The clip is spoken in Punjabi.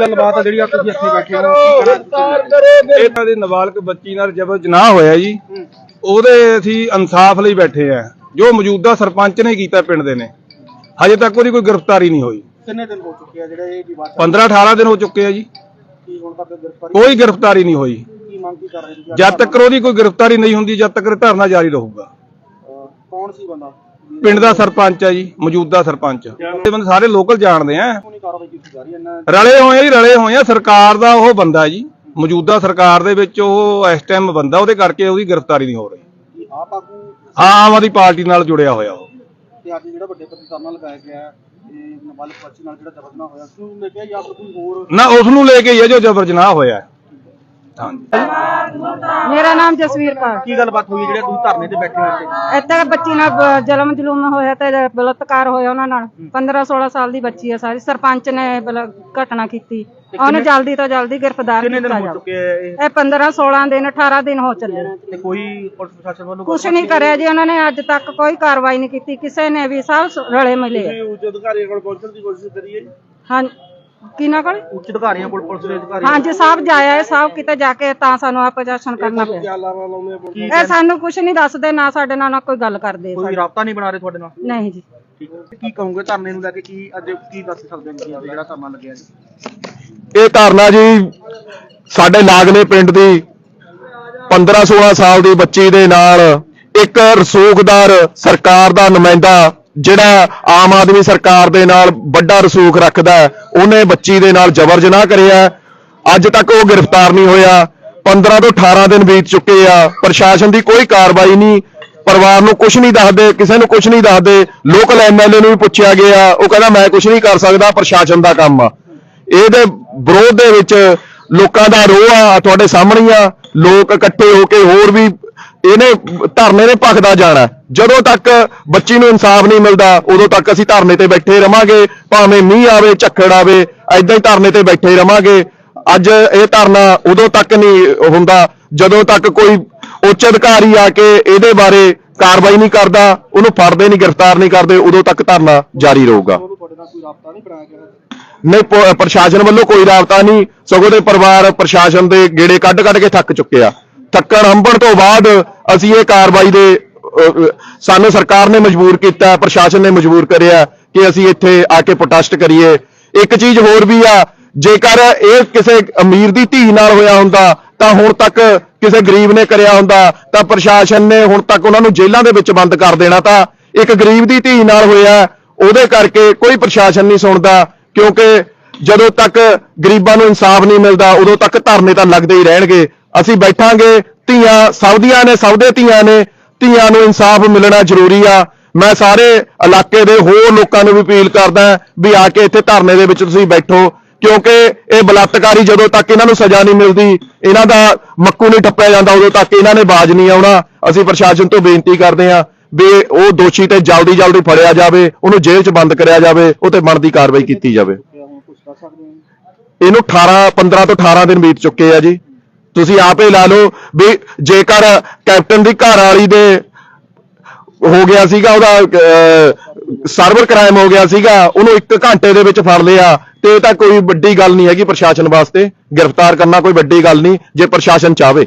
ਗੱਲਬਾਤ ਆ ਜਿਹੜੀ ਆ ਤੁਸੀਂ ਇੱਥੇ ਬੈਠੇ ਹੋ। ਇਹਨਾਂ ਦੇ ਨਾਬਾਲਗ ਬੱਚੀ ਨਾਲ ਜਬਰ ਜਨਾਹ ਹੋਇਆ ਜੀ ਉਹਦੇ ਅਸੀਂ ਇਨਸਾਫ ਲਈ ਬੈਠੇ ਆ। ਜੋ ਮੌਜੂਦਾ ਸਰਪੰਚ ਨੇ ਕੀਤਾ ਪਿੰਡ ਦੇ ਨੇ ਹਜੇ ਤੱਕ ਉਹਦੀ ਕੋਈ ਗ੍ਰਿਫਤਾਰੀ ਨਹੀਂ ਹੋਈ। ਕਿੰਨੇ ਦਿਨ ਹੋ ਚੁੱਕੇ ਆ ਜਿਹੜੇ ਇਹ ਵਿਵਾਦ 15 18 ਦਿਨ ਹੋ ਚੁੱਕੇ ਆ ਜੀ। ਕੀ ਹੁਣ ਤੱਕ ਗ੍ਰਿਫਤਾਰੀ? ਕੋਈ ਗ੍ਰਿਫਤਾਰੀ ਨਹੀਂ ਹੋਈ। ਕੀ ਮੰਗ ਕੀ ਕਰ ਰਹੇ ਤੁਸੀਂ? ਜਦ ਤੱਕ ਉਹਦੀ ਕੋਈ ਗ੍ਰਿਫਤਾਰੀ ਨਹੀਂ ਹੁੰਦੀ ਜਦ ਤੱਕ ਇਹ ਧਰਨਾ ਜਾਰੀ ਰਹੂਗਾ। ਅਹ ਕੌਣ ਸੀ ਬੰਦਾ? ਪਿੰਡ ਦਾ ਸਰਪੰਚ ਆ ਜੀ ਮੌਜੂਦਾ ਸਰਪੰਚ। ਇਹ ਬੰਦੇ ਸਾਰੇ ਲੋਕਲ ਜਾਣਦੇ ਆ। ਹੈ ਰਲੇ ਹੋਏ ਆ ਜੀ ਰਲੇ ਹੋਏ ਆ। ਸਰਕਾਰ ਦਾ ਉਹ ਬੰਦਾ ਜੀ ਮੌਜੂਦਾ ਸਰਕਾਰ ਦੇ ਵਿੱਚ ਉਹ ਇਸ ਟਾਈਮ ਬੰਦਾ ਉਹਦੇ ਕਰਕੇ ਉਹਦੀ ਗ੍ਰਿਫਤਾਰੀ ਨਹੀਂ ਹੋ ਰਹੀ। ਹਾਂ ਆਮ ਆਦਮੀ ਪਾਰਟੀ ਨਾਲ ਜੁੜਿਆ ਹੋਇਆ ਉਹ। ਤੇ ਅੱਜ ਜਿਹੜਾ ਵੱਡੇ ਪੱਧਰ ਧਰਨਾ ਲਗਾਇਆ ਗਿਆ ਹੈ, ਇਹ ਨਾਬਾਲਗ ਬੱਚੀ ਨਾਲ ਜਿਹੜਾ ਜਬਰਦਨਾ ਹੋਇਆ ਉਸ ਨੂੰ ਲੈ ਕੇ ਜਾਂ ਕੋਈ ਹੋਰ ਨਾ ਉਸ ਨੂੰ ਲੈ ਕੇ ਹੀ ਹੈ ਜੋ ਜਬਰ ਜਨਾਹ ਹੋਇਆ। ਹੈ। ਮੇਰਾ ਨਾਮ ਜਸਵੀਰ ਕੌਰ। ਕੀ ਗੱਲਬਾਤ ਹੋਈ ਜਿਹੜੇ ਤੁਸੀਂ ਧਰਨੇ ਤੇ ਬੈਠੇ ਹੋ ਇੱਥੇ ਇੱਥੇ ਬੱਚੀ ਨਾਲ ਬ- ਜ਼ੁਲਮ ਜੁਲਮ ਹੋਇਆ ਤੇ ਬਲਾਤਕਾਰ ਹੋਇਆ ਉਹਨਾਂ ਨਾਲ। 15 16 ਸਾਲ ਦੀ ਬੱਚੀ ਹੈ ਸਾਰੀ। ਸਰਪੰਚ ਨੇ ਬਲ- ਘਟਨਾ ਕੀਤੀ। ਉਹਨੂੰ ਜਲਦੀ ਤੋਂ ਜਲਦੀ ਗ੍ਰਿਫਤਾਰ ਕਿੰਨੇ ਦਿਨ ਕੀਤਾ ਹੋ ਜਾਵੇ। ਚੁੱਕੇ ਆ ਇਹ? ਇਹ 15 16 ਦਿਨ 18 ਦਿਨ ਹੋ ਚੱਲੇ ਤੇ ਕੋਈ ਪੁਲਿਸ ਪ੍ਰਸ਼ਾਸਨ ਵੱਲੋਂ ਕੁਛ ਨਹੀਂ ਕਰਿਆ ਜੀ। ਉਹਨਾਂ ਨੇ ਅੱਜ ਤੱਕ ਕੋਈ ਕਾਰਵਾਈ ਨਹੀਂ ਕੀਤੀ। ਕਿਸੇ ਨੇ ਵੀ ਸਭ ਸ- ਰਲੇ ਮਿਲੇ ਆ। ਉੱਚ ਅਧਿਕਾਰੀਆਂ ਕੋਲ ਪਹੁੰਚਣ ਦੀ ਕੋਸ਼ਿਸ਼ ਕਰੀ ਹੈ ਜੀ? ਹਾਂ ਕਿਹਨਾਂ ਕੋਲ? ਉੱਚ ਅਧਿਕਾਰੀਆਂ ਕੋਲ ਪੁਲਿਸ ਦੇ ਅਧਿਕਾਰੀ ਹਾਂਜੀ ਸਭ ਜਾਇਆ ਹੈ ਸਭ ਕਿਤੇ ਜਾ ਕੇ ਤਾਂ ਸਾਨੂੰ ਆ ਪ੍ਰਦਰਸ਼ਨ ਕਰਨਾ ਪਿਆ। ਲਾਵਾ ਲਾਉਂਦੇ ਕੀ ਇਹ ਸਾਨੂੰ ਕੁਛ ਨਹੀਂ ਦੱਸਦੇ ਨਾ ਸਾਡੇ ਨਾਲ ਨਾ ਕੋਈ ਗੱਲ ਕਰਦੇ ਕੋਈ ਰਾਬਤਾ ਨਹੀਂ ਬਣਾ ਰਹੇ ਤੁਹਾਡੇ ਨਾਲ? ਨਹੀਂ ਜੀ। ਠੀਕ ਹੈ। ਕੀ ਕਹੋਗੇ ਧਰਨੇ ਨੂੰ ਲੈ ਕੇ ਕੀ ਅੱਜ ਕੀ ਦੱਸ ਸਕਦੇ ਹੋ ਤੁਸੀਂ ਜਿਹੜਾ ਧਰਨਾ ਲੱਗਿਆ ਜੀ? ਇਹ ਧਰਨਾ ਜੀ ਸਾਡੇ ਲਾਗਲੇ ਪਿੰਡ ਦੀ 15-16 ਸਾਲ ਦੀ ਬੱਚੀ ਦੇ ਨਾਲ ਇੱਕ ਰਸੂਖਦਾਰ ਸਰਕਾਰ ਦਾ ਨੁਮਾਇੰਦਾ ਜਿਹੜਾ ਆਮ ਆਦਮੀ ਸਰਕਾਰ ਦੇ ਨਾਲ ਵੱਡਾ ਰਸੂਖ ਰੱਖਦਾ ਉਹਨੇ ਬੱਚੀ ਦੇ ਨਾਲ ਜਬਰ ਜਨਾਹ ਕਰਿਆ ਅੱਜ ਤੱਕ ਉਹ ਗ੍ਰਿਫਤਾਰ ਨਹੀਂ ਹੋਇਆ। 15 ਤੋਂ 18 ਦਿਨ ਬੀਤ ਚੁੱਕੇ ਆ। ਪ੍ਰਸ਼ਾਸਨ ਦੀ ਕੋਈ ਕਾਰਵਾਈ ਨਹੀਂ। ਪਰਿਵਾਰ ਨੂੰ ਕੁਝ ਨਹੀਂ ਦੱਸਦੇ, ਕਿਸੇ ਨੂੰ ਕੁਝ ਨਹੀਂ ਦੱਸਦੇ। ਲੋਕਲ ਐਮਐਲਏ ਨੂੰ ਵੀ ਪੁੱਛਿਆ ਗਿਆ। ਉਹ ਕਹਿੰਦਾ, ਮੈਂ ਕੁਝ ਨਹੀਂ ਕਰ ਸਕਦਾ, ਪ੍ਰਸ਼ਾਸਨ ਦਾ ਕੰਮ ਆ। ਇਹਦੇ ਵਿਰੋਧ ਦੇ ਵਿੱਚ ਲੋਕਾਂ ਦਾ ਰੋਹ ਆ, ਤੁਹਾਡੇ ਸਾਹਮਣੇ ਆ। ਲੋਕ ਇਕੱਠੇ ਹੋ ਕੇ ਹੋਰ ਵੀ ਇਹਨੇ ਧਰਨੇ ਨੇ ਭਖਦਾ ਜਾਣਾ। ਜਦੋਂ ਤੱਕ ਬੱਚੀ ਨੂੰ ਇਨਸਾਫ ਨਹੀਂ ਮਿਲਦਾ, ਉਦੋਂ ਤੱਕ ਅਸੀਂ ਧਰਨੇ ਤੇ ਬੈਠੇ ਰਵਾਂਗੇ। ਭਾਵੇਂ ਮੀਂਹ ਆਵੇ, ਝੱਖੜ ਆਵੇ ਐਦਾਂ ਹੀ ਧਰਨੇ ਤੇ ਬੈਠੇ ਰਵਾਂਗੇ। ਅੱਜ ਇਹ ਧਰਨਾ ਉਦੋਂ ਤੱਕ ਨਹੀਂ ਹੁੰਦਾ, ਜਦੋਂ ਤੱਕ ਕੋਈ ਉੱਚ ਅਧਿਕਾਰੀ ਆ ਕੇ ਇਹਦੇ ਬਾਰੇ ਕਾਰਵਾਈ ਨਹੀਂ ਕਰਦਾ, ਉਹਨੂੰ ਫੜਦੇ ਨਹੀਂ, ਗ੍ਰਿਫਤਾਰ ਨਹੀਂ ਕਰਦੇ, ਉਦੋਂ ਤੱਕ ਧਰਨਾ ਜਾਰੀ ਰਹੂਗਾ। ਨਹੀਂ ਪ੍ਰਸ਼ਾਸਨ ਵੱਲੋਂ ਕੋਈ ਰਾਬਤਾ ਨਹੀਂ। ਸਗੋਂ ਦੇ ਪਰਿਵਾਰ ਪ੍ਰਸ਼ਾਸਨ ਦੇ ਗੇੜੇ ਕੱਢ ਕੱਢ ਕੇ ਥੱਕ ਚੁੱਕੇ ਆ। ਥੱਕਣ ਹੰਬਣ ਤੋਂ ਬਾਅਦ ਅਸੀਂ ਇਹ ਕਾਰਵਾਈ ਦੇ ਸਾਨੂੰ ਸਰਕਾਰ ਨੇ ਮਜਬੂਰ ਕੀਤਾ, ਪ੍ਰਸ਼ਾਸਨ ਨੇ ਮਜਬੂਰ ਕਰਿਆ ਕਿ ਅਸੀਂ ਇੱਥੇ ਆ ਕੇ ਪ੍ਰੋਟੈਸਟ ਕਰੀਏ। ਇੱਕ ਚੀਜ਼ ਹੋਰ ਵੀ ਆ, ਜੇਕਰ ਇਹ ਕਿਸੇ ਅਮੀਰ ਦੀ ਧੀ ਨਾਲ ਹੋਇਆ ਹੁੰਦਾ, ਤਾਂ ਹੁਣ ਤੱਕ ਕਿਸੇ ਗਰੀਬ ਨੇ ਕਰਿਆ ਹੁੰਦਾ, ਤਾਂ ਪ੍ਰਸ਼ਾਸਨ ਨੇ ਹੁਣ ਤੱਕ ਉਹਨਾਂ ਨੂੰ ਜੇਲ੍ਹਾਂ ਦੇ ਵਿੱਚ ਬੰਦ ਕਰ ਦੇਣਾ ਤਾਂ ਇੱਕ ਗਰੀਬ ਦੀ ਧੀ ਨਾਲ ਹੋਇਆ, ਉਹਦੇ ਕਰਕੇ ਕੋਈ ਪ੍ਰਸ਼ਾਸਨ ਨਹੀਂ ਸੁਣਦਾ, ਕਿਉਂਕਿ ਜਦੋਂ ਤੱਕ ਗਰੀਬਾਂ ਨੂੰ ਇਨਸਾਫ ਨਹੀਂ ਮਿਲਦਾ, ਉਦੋਂ ਤੱਕ ਧਰਨੇ ਤਾਂ ਲੱਗਦੇ ਹੀ ਰਹਿਣਗੇ। ਅਸੀਂ ਬੈਠਾਂਗੇ, ਧੀਆਂ ਸਭ ਦੀਆਂ ਨੇ, ਸਭ ਦੇ ਧੀਆਂ ਨੇ, ਧੀਆਂ ਨੂੰ ਇਨਸਾਫ ਮਿਲਣਾ ਜ਼ਰੂਰੀ ਆ। ਮੈਂ ਸਾਰੇ ਇਲਾਕੇ ਦੇ ਹੋਰ ਲੋਕਾਂ ਨੂੰ ਵੀ ਅਪੀਲ ਕਰਦਾ ਵੀ ਆ ਕੇ ਇੱਥੇ ਧਰਨੇ ਦੇ ਵਿੱਚ ਤੁਸੀਂ ਬੈਠੋ, ਕਿਉਂਕਿ ਇਹ ਬਲਾਤਕਾਰੀ ਜਦੋਂ ਤੱਕ ਇਹਨਾਂ ਨੂੰ ਸਜ਼ਾ ਨਹੀਂ ਮਿਲਦੀ, ਇਹਨਾਂ ਦਾ ਮੱਕੂ ਨਹੀਂ ਟੱਪਿਆ ਜਾਂਦਾ, ਉਦੋਂ ਤੱਕ ਇਹਨਾਂ ਨੇ ਬਾਜ ਨਹੀਂ ਆਉਣਾ। ਅਸੀਂ ਪ੍ਰਸ਼ਾਸਨ ਤੋਂ ਬੇਨਤੀ ਕਰਦੇ ਹਾਂ ਵੀ ਉਹ ਦੋਸ਼ੀ ਤੇ ਜਲਦੀ ਜਲਦੀ ਫੜਿਆ ਜਾਵੇ, ਉਹਨੂੰ ਜੇਲ੍ਹ 'ਚ ਬੰਦ ਕਰਿਆ ਜਾਵੇ, ਉਹ ਤੇ ਬਣਦੀ ਕਾਰਵਾਈ ਕੀਤੀ ਜਾਵੇ। ਇਹਨੂੰ 18 15 ਤੋਂ 18 ਦਿਨ ਬੀਤ ਚੁੱਕੇ ਆ ਜੀ। ਤੁਸੀਂ ਆਪੇ ਲਾ ਲਓ ਵੀ ਜੇਕਰ ਕੈਪਟਨ ਦੀ ਘਰ ਵਾਲੀ ਦੇ ਹੋ ਗਿਆ ਸੀਗਾ ਉਹਦਾ ਸਰਵਰ ਕ੍ਰਾਈਮ ਹੋ ਗਿਆ ਸੀਗਾ, ਉਹਨੂੰ 1 ਘੰਟੇ ਦੇ ਵਿੱਚ ਫੜ ਲਿਆ, ਤੇ ਇਹ ਤਾਂ ਕੋਈ ਵੱਡੀ ਗੱਲ ਨਹੀਂ ਹੈਗੀ ਪ੍ਰਸ਼ਾਸਨ ਵਾਸਤੇ। ਗ੍ਰਿਫਤਾਰ ਕਰਨਾ ਕੋਈ ਵੱਡੀ ਗੱਲ ਨਹੀਂ, ਜੇ ਪ੍ਰਸ਼ਾਸਨ ਚਾਹਵੇ।